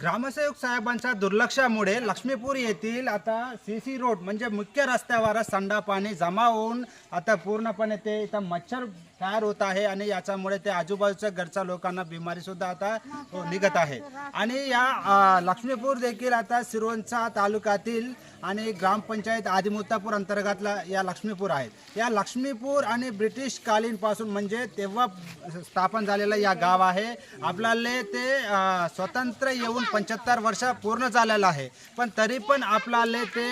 ग्रामसेवक साहेबांच्या दुर्लक्षामुळे लक्ष्मीपूर येथील आता सी सी रोड म्हणजे मुख्य रस्त्यावर संडा पाणी जमा होऊन आता पूर्णपणे ते इथं मच्छर तयार होत आहे आणि याच्यामुळे ते आजूबाजूच्या घरच्या लोकांना बिमारीसुद्धा आता निघत आहे. आणि या लक्ष्मीपूर देखील आता सिरोंचा तालुक्यातील आणि ग्रामपंचायत आदिमुत्तापूर अंतर्गतला या लक्ष्मीपूर आहेत या लक्ष्मीपूर आणि ब्रिटिश म्हणजे तेव्हा स्थापन झालेलं या गाव आहे. आपल्याला ते स्वतंत्र येऊन पंच्याहत्तर वर्ष पूर्ण झालेलं आहे. पण तरी पण आपल्याला ते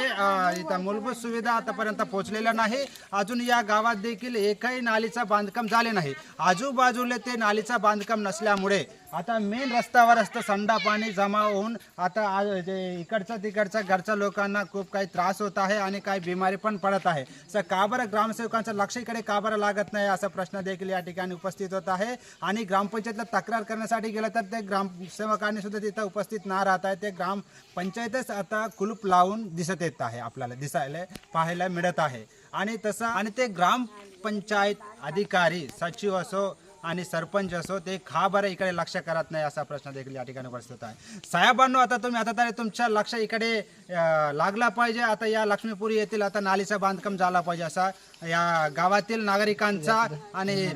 इथं मूलभूत सुविधा आतापर्यंत पोहोचलेल्या नाही. अजून या गावात देखील एकही नालीचं बांधकाम झाले नाही. आजूबाजूला ते नालीचं बांधकाम नसल्यामुळे आता मेन रस्त्यावर असतं संडा पाणी जमा होऊन आता जे इकडच्या तिकडच्या घरच्या लोकांना खूप काही त्रास होत आहे आणि काही बिमारी पण पडत आहे. तर का बरं ग्रामसेवकांचं लक्ष इकडे का बरं लागत नाही असा प्रश्न देखील या ठिकाणी उपस्थित होत आहे. आणि ग्रामपंचायतला तक्रार करण्यासाठी गेलं तर ते ग्रामसेवकांनी सुद्धा तिथं उपस्थित न राहत आहे ते ग्रामपंचायतच आता कुलूप लावून दिसत येत आहे आपल्याला दिसायला पाहायला मिळत आहे. आणि तसं आणि ते ग्रामपंचायत अधिकारी सचिव असो आणि सरपंच असो ते खा बरं इकडे लक्ष करत नाही असा प्रश्न देखील या ठिकाणी उपस्थित आहे. साहेबांनो आता तुम्ही आता तरी तुमच्या लक्ष इकडे लागला पाहिजे. आता या लक्ष्मीपुरी येथील आता नालीचं बांधकाम झाला पाहिजे असा या गावातील नागरिकांचा आणि